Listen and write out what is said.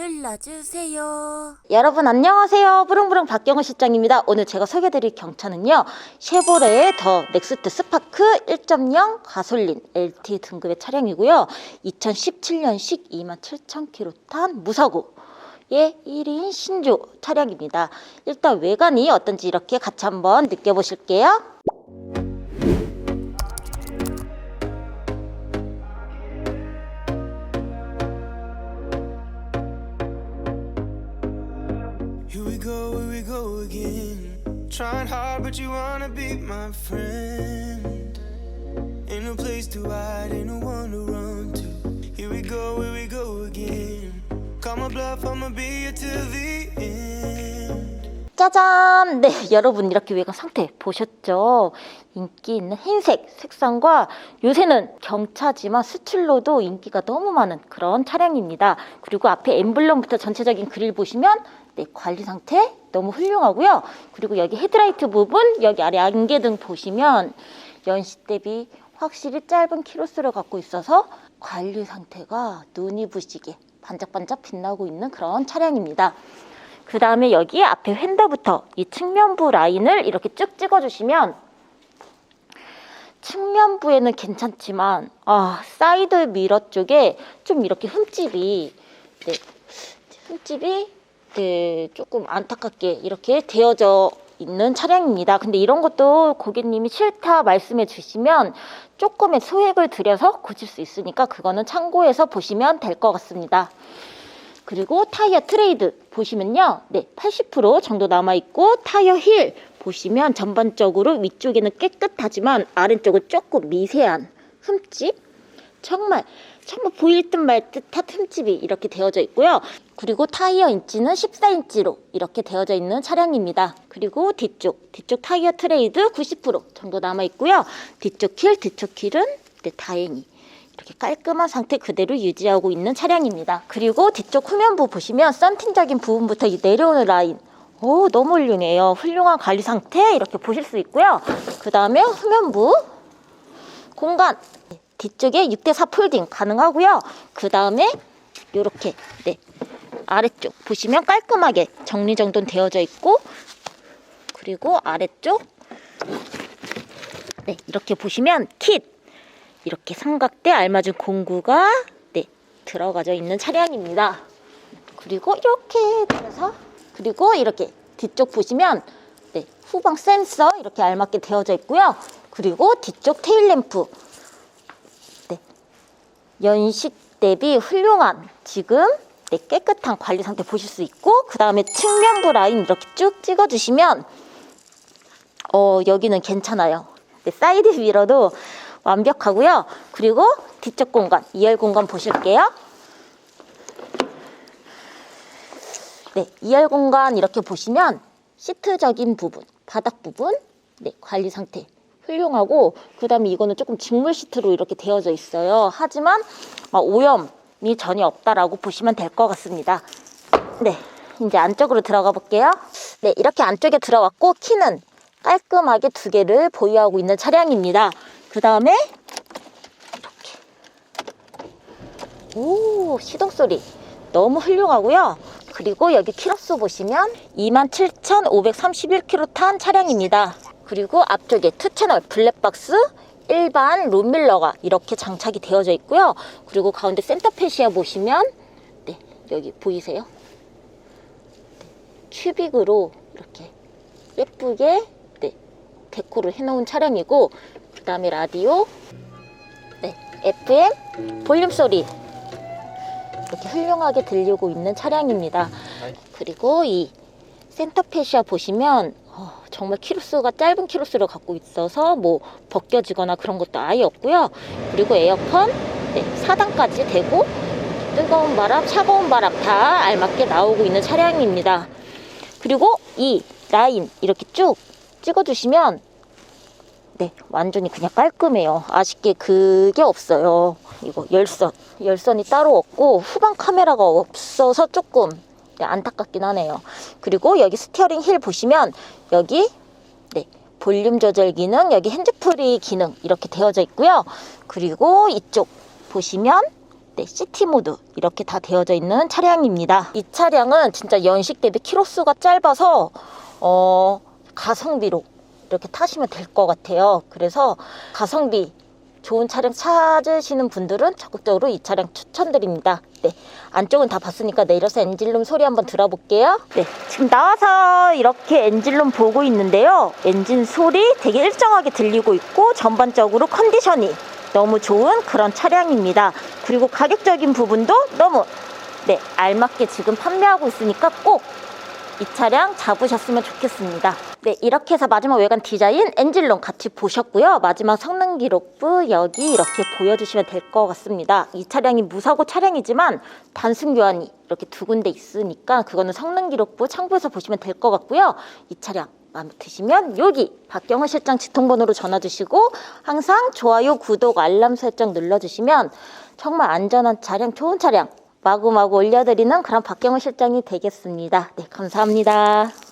눌러주세요. 여러분 안녕하세요. 부릉부릉 박경호 실장입니다. 오늘 제가 소개해드릴 경차는요. 쉐보레의 더 넥스트 스파크 1.0 가솔린 LT 등급의 차량이고요. 2017년식 27,000km 탄 무사고. 의 1인 신조 차량입니다. 일단 외관이 어떤지 이렇게 같이 한번 느껴보실게요. Go again. Trying hard, but you wanna be my friend. Ain't no place to hide, ain't no one to run to. Here we go, here we go again. Call my bluff, I'ma be here till the end. 짜잔! 네, 여러분 이렇게 외관 상태 보셨죠? 인기 있는 흰색 색상과 요새는 경차지만 스틸로도 인기가 너무 많은 그런 차량입니다. 그리고 앞에 엠블럼부터 전체적인 그릴 보시면 네, 관리 상태 너무 훌륭하고요. 그리고 여기 헤드라이트 부분, 여기 아래 안개등 보시면 연식 대비 확실히 짧은 키로수를 갖고 있어서 관리 상태가 눈이 부시게 반짝반짝 빛나고 있는 그런 차량입니다. 그 다음에 여기 앞에 휀더부터 이 측면부 라인을 이렇게 쭉 찍어주시면 측면부에는 괜찮지만 아 사이드 미러 쪽에 좀 이렇게 흠집이 네, 흠집이 네, 조금 안타깝게 이렇게 되어져 있는 차량입니다. 근데 이런 것도 고객님이 싫다 말씀해 주시면 조금의 소액을 들여서 고칠 수 있으니까 그거는 참고해서 보시면 될 것 같습니다. 그리고 타이어 트레이드 보시면요. 네, 80% 정도 남아 있고 타이어 힐 보시면 전반적으로 위쪽에는 깨끗하지만 아래쪽은 조금 미세한 흠집 정말 정말 보일 듯 말 듯한 흠집이 이렇게 되어져 있고요. 그리고 타이어 인치는 14인치로 이렇게 되어져 있는 차량입니다. 그리고 뒤쪽 뒤쪽 타이어 트레이드 90% 정도 남아 있고요. 뒤쪽 힐 뒤쪽 힐은 네, 다행히 이렇게 깔끔한 상태 그대로 유지하고 있는 차량입니다. 그리고 뒤쪽 후면부 보시면 썬팅적인 부분부터 이 내려오는 라인 오 너무 훌륭해요. 훌륭한 관리 상태 이렇게 보실 수 있고요. 그 다음에 후면부 공간 뒤쪽에 6대4 폴딩 가능하고요. 그 다음에 이렇게 네 아래쪽 보시면 깔끔하게 정리정돈 되어져 있고 그리고 아래쪽 네 이렇게 보시면 킷 이렇게 삼각대 알맞은 공구가 네 들어가져 있는 차량입니다. 그리고 이렇게 들어서 그리고 이렇게 뒤쪽 보시면 네 후방 센서 이렇게 알맞게 되어져 있고요. 그리고 뒤쪽 테일 램프 네 연식 대비 훌륭한 지금 네, 깨끗한 관리 상태 보실 수 있고 그 다음에 측면부 라인 이렇게 쭉 찍어주시면 어 여기는 괜찮아요. 네, 사이드 미러도 완벽하고요. 그리고 뒤쪽 공간, 2열 공간 보실게요. 네, 2열 공간 이렇게 보시면 시트적인 부분, 바닥 부분, 네, 관리 상태 훌륭하고 그다음에 이거는 조금 직물 시트로 이렇게 되어져 있어요. 하지만 막 오염이 전혀 없다라고 보시면 될 것 같습니다. 네, 이제 안쪽으로 들어가 볼게요. 네, 이렇게 안쪽에 들어왔고 키는 깔끔하게 두 개를 보유하고 있는 차량입니다. 그 다음에 이렇게 오 시동 소리 너무 훌륭하고요. 그리고 여기 키로수 보시면 27,531km 탄 차량입니다. 그리고 앞쪽에 투 채널 블랙박스 일반 룸밀러가 이렇게 장착이 되어져 있고요. 그리고 가운데 센터페시아 보시면 네 여기 보이세요? 네, 큐빅으로 이렇게 예쁘게 네, 데코를 해놓은 차량이고 그 다음에 라디오 네, FM 볼륨 소리 이렇게 훌륭하게 들리고 있는 차량입니다. 그리고 이 센터페시아 보시면 어, 정말 키로수가 짧은 키로수를 갖고 있어서 뭐 벗겨지거나 그런 것도 아예 없고요. 그리고 에어컨 네, 4단까지 되고 뜨거운 바람, 차가운 바람 다 알맞게 나오고 있는 차량입니다. 그리고 이 라인 이렇게 쭉 찍어주시면 네 완전히 그냥 깔끔해요. 아쉽게 그게 없어요. 이거 열선 열선이 따로 없고 후방 카메라가 없어서 조금 네, 안타깝긴 하네요. 그리고 여기 스티어링 힐 보시면 여기 네 볼륨 조절 기능 여기 핸즈프리 기능 이렇게 되어져 있고요. 그리고 이쪽 보시면 네, 시티 모드 이렇게 다 되어져 있는 차량입니다. 이 차량은 진짜 연식 대비 키로수가 짧아서 어, 가성비로 이렇게 타시면 될 것 같아요. 그래서 가성비 좋은 차량 찾으시는 분들은 적극적으로 이 차량 추천드립니다. 네, 안쪽은 다 봤으니까 내려서 엔진룸 소리 한번 들어볼게요. 네, 지금 나와서 이렇게 엔진룸 보고 있는데요. 엔진 소리 되게 일정하게 들리고 있고 전반적으로 컨디션이 너무 좋은 그런 차량입니다. 그리고 가격적인 부분도 너무 네, 알맞게 지금 판매하고 있으니까 꼭 이 차량 잡으셨으면 좋겠습니다. 네, 이렇게 해서 마지막 외관 디자인 엔진룸 같이 보셨고요. 마지막 성능 기록부 여기 이렇게 보여주시면 될 것 같습니다. 이 차량이 무사고 차량이지만 단순 교환이 이렇게 두 군데 있으니까 그거는 성능 기록부 참고해서 보시면 될 것 같고요. 이 차량 마음에 드시면 여기 박경호 실장 지통번호로 전화 주시고 항상 좋아요, 구독, 알람 설정 눌러주시면 정말 안전한 차량, 좋은 차량 마구마구 올려드리는 그런 박경호 실장이 되겠습니다. 네, 감사합니다.